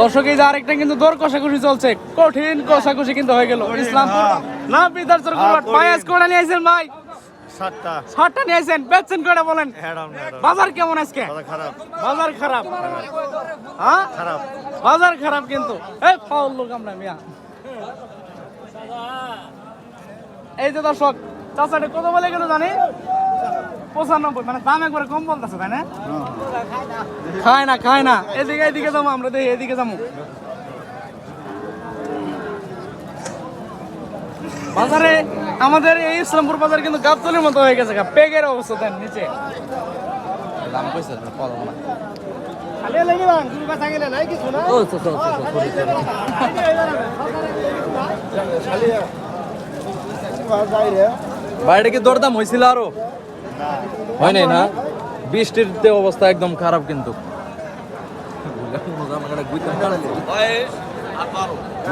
দর্শক এই যে আরেকটা কিন্তু দর কষাকষি চলছে। কঠিন কষাকষি কিন্তু হয়ে গেল। ইসলামপুর না কুরবাট পায়াস কোড়া নিয়ে আইছেন ভাই। সাতটা। ষাটটা নিয়ে আইছেন বেচছেন কোড়া বলেন? হ্যাডাম হ্যাডাম বাজার কেমন আজকে? বাজার খারাপ। হ্যাঁ? খারাপ। বাজার খারাপ কিন্তু। এই ফাউল লোক আমরা মিয়া। এই যে দর্শক চাচাটা কত বলে গেল জানি? পঁচানব্বই মানে দাম একবারে কম বলতেছে তাই না? খায় না খায় না। এদিকে এদিকে যাব আমরা দেখি এদিকে যাব। বাজারে আমাদের এই ইসলামপুর বাজার কিন্তু গাবতলির মতো হয়ে গেছে গা। পেগের অবস্থা দেন নিচে। দাম কইছে না? বাইরে কি দরদাম হয়েছিল আরও? হয় নাই না? বৃষ্টির তে অবস্থা একদম খারাপ কিন্তু।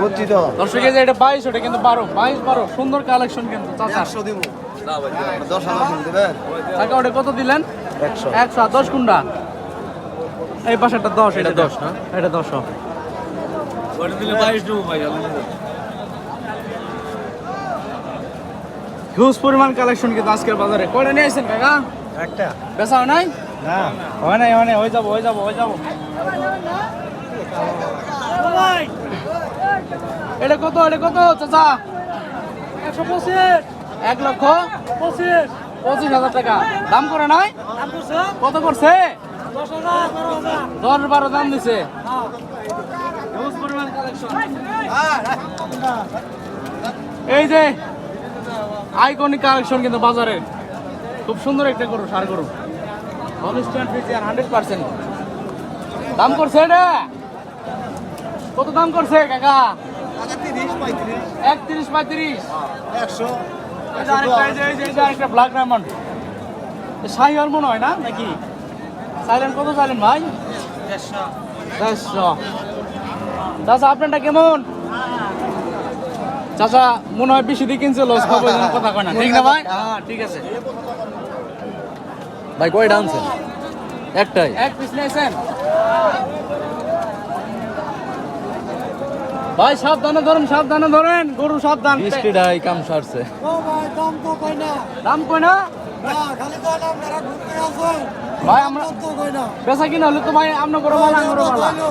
বুঝছি তো দর্শক এই যে এটা বাইশ ওটা কিন্তু বারো। বাইশ বারো। সুন্দর কালেকশন কিন্তু দিব। টাকা ওটা কত দিলেন? একশো। একশো। আর দশ কুন্ডা এই দশ এটা দশ না? এটা দশ হিউজ পরিমাণ কালেকশন কিন্তু আজকের বাজারে। কয়টা নিয়ে আসছেন কাকা? একটা। বেচা হয় নাই? না হয় নাই হয় নাই হয়ে যাব হয়ে যাব হয়ে যাব। এটা কত এটা কত চাচা? একশো পঁচিশ। এক লক্ষ পঁচিশ। পঁচিশ হাজার টাকা। দাম করে নাই? কত করছে? দশ বারো দাম দিছে। collection। এই যে আইকনিক কালেকশন কিন্তু বাজারে। খুব সুন্দর একটা গরু সার গরু। হান্ড্রেড পার্সেন্ট দাম করছে এটা? কত দাম করছে কাকা? একত্রিশ পঁয়ত্রিশ। একশো। আরেকটা ব্ল্যাক ডায়মন্ড মনে হয় না নাকি? সাইলেন্ট কত চাইলেন ভাই? দেড়শো। চাচা আপনারটা কেমন? চাচা মনে হয় বেশি দিয়ে কিনছে লস খাব কথা কয় না ঠিক না ভাই হ্যাঁ ঠিক আছে ভাই কয়টা আনছেন একটাই এক পিস নিয়েছেন ভাই সাবধানে ধরেন সাবধানে ধরেন গরু সাবধান বৃষ্টিটাই কাম সারছে ও ভাই দাম তো কই না দাম কই না না খালি তো আপনারা ঘুরতে আসেন ভাই আমরা তো কই না বেচা কিনা হলে তো ভাই আপনার গরু ভালো গরু ভালো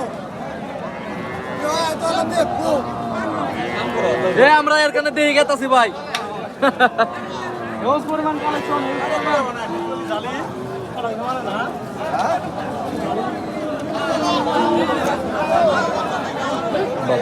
এ আমরা এর কানে দিয়ে গেতাছি ভাই। পরিমাণ কালেকশন